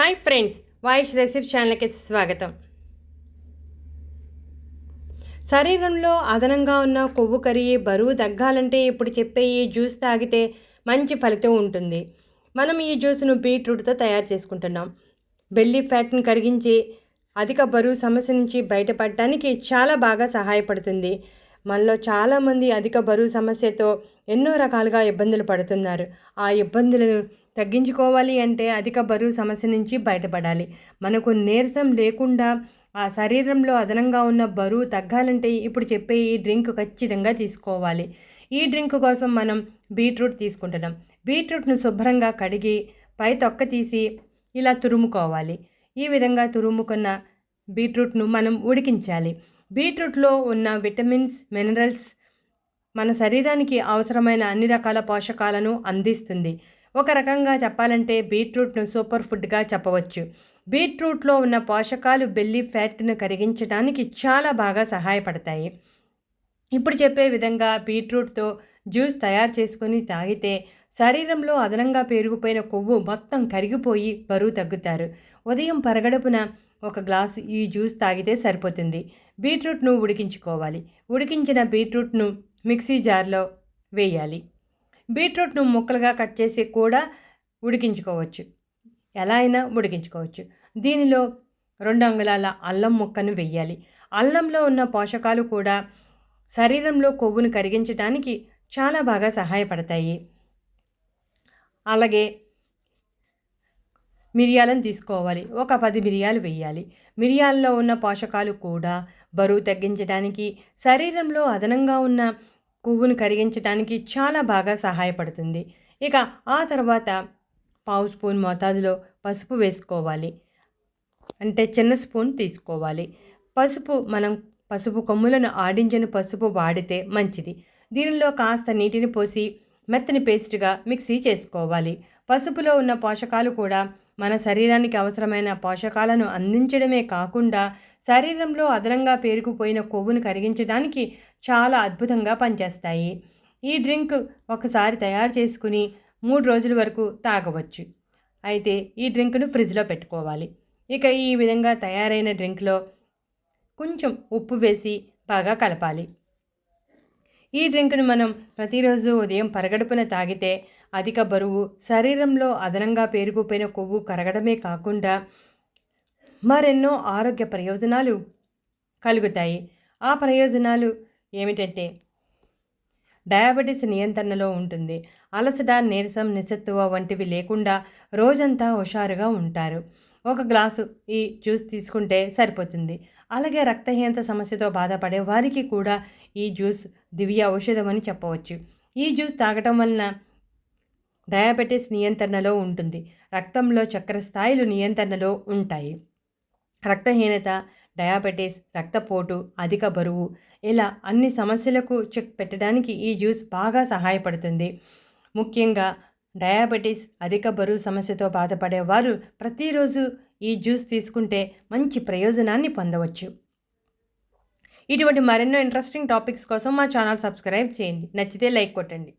Hi friends voice రెసిప్ ఛానల్కి స్వాగతం. శరీరంలో అదనంగా ఉన్న కొవ్వు కరిగి బరువు తగ్గాలంటే ఇప్పుడు చెప్పే ఈ జ్యూస్ తాగితే మంచి ఫలితం ఉంటుంది. మనం ఈ జ్యూస్ను బీట్రూట్తో తయారు చేసుకుంటున్నాం. బెల్లి ఫ్యాట్ని కరిగించి అధిక బరువు సమస్య నుంచి బయటపడటానికి చాలా బాగా సహాయపడుతుంది. మనలో చాలామంది అధిక బరువు సమస్యతో ఎన్నో రకాలుగా ఇబ్బందులు పడుతున్నారు. ఆ ఇబ్బందులను తగ్గించుకోవాలి అంటే అధిక బరువు సమస్య నుంచి బయటపడాలి. మనకు నీరసం లేకుండా ఆ శరీరంలో అదనంగా ఉన్న బరువు తగ్గాలంటే ఇప్పుడు చెప్పే ఈ డ్రింక్ ఖచ్చితంగా తీసుకోవాలి. ఈ డ్రింక్ కోసం మనం బీట్రూట్ తీసుకుంటున్నాం. బీట్రూట్ను శుభ్రంగా కడిగి పై తొక్క తీసి ఇలా తురుముకోవాలి. ఈ విధంగా తురుముకున్న బీట్రూట్ను మనం ఉడికించాలి. బీట్రూట్లో ఉన్న విటమిన్స్ మినరల్స్ మన శరీరానికి అవసరమైన అన్ని రకాల పోషకాలను అందిస్తుంది. ఒక రకంగా చెప్పాలంటే బీట్రూట్ను సూపర్ ఫుడ్గా చెప్పవచ్చు. బీట్రూట్లో ఉన్న పోషకాలు బెల్లి ఫ్యాట్ను కరిగించడానికి చాలా బాగా సహాయపడతాయి. ఇప్పుడు చెప్పే విధంగా బీట్రూట్తో జ్యూస్ తయారు చేసుకొని తాగితే శరీరంలో అదనంగా పెరిగిపోయిన కొవ్వు మొత్తం కరిగిపోయి బరువు తగ్గుతారు. ఉదయం పరగడుపున ఒక గ్లాస్ ఈ జ్యూస్ తాగితే సరిపోతుంది. బీట్రూట్ను ఉడికించుకోవాలి. ఉడికించిన బీట్రూట్ను మిక్సీ జార్లో వేయాలి. బీట్రూట్ను ముక్కలుగా కట్ చేసి కూడా ఉడికించుకోవచ్చు. ఎలా అయినా ఉడికించుకోవచ్చు. దీనిలో రెండు అంగుళాల అల్లం ముక్కను వెయ్యాలి. అల్లంలో ఉన్న పోషకాలు కూడా శరీరంలో కొవ్వును కరిగించడానికి చాలా బాగా సహాయపడతాయి. అలాగే మిరియాలను తీసుకోవాలి. ఒక పది మిరియాలు వేయాలి మిరియాల్లో ఉన్న పోషకాలు కూడా బరువు తగ్గించడానికి శరీరంలో అదనంగా ఉన్న కొవ్వును కరిగించడానికి చాలా బాగా సహాయపడుతుంది. ఇక ఆ తర్వాత పావు స్పూన్ మోతాదులో పసుపు వేసుకోవాలి. అంటే చిన్న స్పూన్ తీసుకోవాలి. పసుపు మనం పసుపు కొమ్ములను ఆడించిన పసుపు వాడితే మంచిది. దీనిలో కాస్త నీటిని పోసి మెత్తని పేస్ట్గా మిక్సీ చేసుకోవాలి. పసుపులో ఉన్న పోషకాలు కూడా మన శరీరానికి అవసరమైన పోషకాలను అందించడమే కాకుండా శరీరంలో అదనంగా పేరుకుపోయిన కొవ్వును కరిగించడానికి చాలా అద్భుతంగా పనిచేస్తాయి. ఈ డ్రింక్ ఒకసారి తయారు చేసుకుని మూడు రోజుల వరకు తాగవచ్చు. అయితే ఈ డ్రింక్ను ఫ్రిడ్జ్లో పెట్టుకోవాలి. ఇక ఈ విధంగా తయారైన డ్రింక్లో కొంచెం ఉప్పు వేసి బాగా కలపాలి. ఈ డ్రింక్ను మనం ప్రతిరోజు ఉదయం పరగడుపున తాగితే అధిక బరువు శరీరంలో అదనంగా పేరుకుపోయిన కొవ్వు కరగడమే కాకుండా మరెన్నో ఆరోగ్య ప్రయోజనాలు కలుగుతాయి. ఆ ప్రయోజనాలు ఏమిటంటే డయాబెటీస్ నియంత్రణలో ఉంటుంది. అలసట నీరసం నిస్సత్తువ వంటివి లేకుండా రోజంతా హుషారుగా ఉంటారు. ఒక గ్లాసు ఈ జ్యూస్ తీసుకుంటే సరిపోతుంది. అలాగే రక్తహీనత సమస్యతో బాధపడే వారికి కూడా ఈ జ్యూస్ దివ్య ఔషధం అని చెప్పవచ్చు. ఈ జ్యూస్ తాగటం వలన డయాబెటీస్ నియంత్రణలో ఉంటుంది. రక్తంలో చక్కెర స్థాయిలు నియంత్రణలో ఉంటాయి. రక్తహీనత డయాబెటీస్ రక్తపోటు అధిక బరువు ఇలా అన్ని సమస్యలకు చెక్ పెట్టడానికి ఈ జ్యూస్ బాగా సహాయపడుతుంది. ముఖ్యంగా డయాబెటీస్ అధిక బరువు సమస్యతో బాధపడేవారు ప్రతిరోజు ఈ జ్యూస్ తీసుకుంటే మంచి ప్రయోజనాన్ని పొందవచ్చు. ఇటువంటి మరెన్నో ఇంట్రెస్టింగ్ టాపిక్స్ కోసం మా ఛానల్ సబ్స్క్రైబ్ చేయండి. నచ్చితే లైక్ కొట్టండి.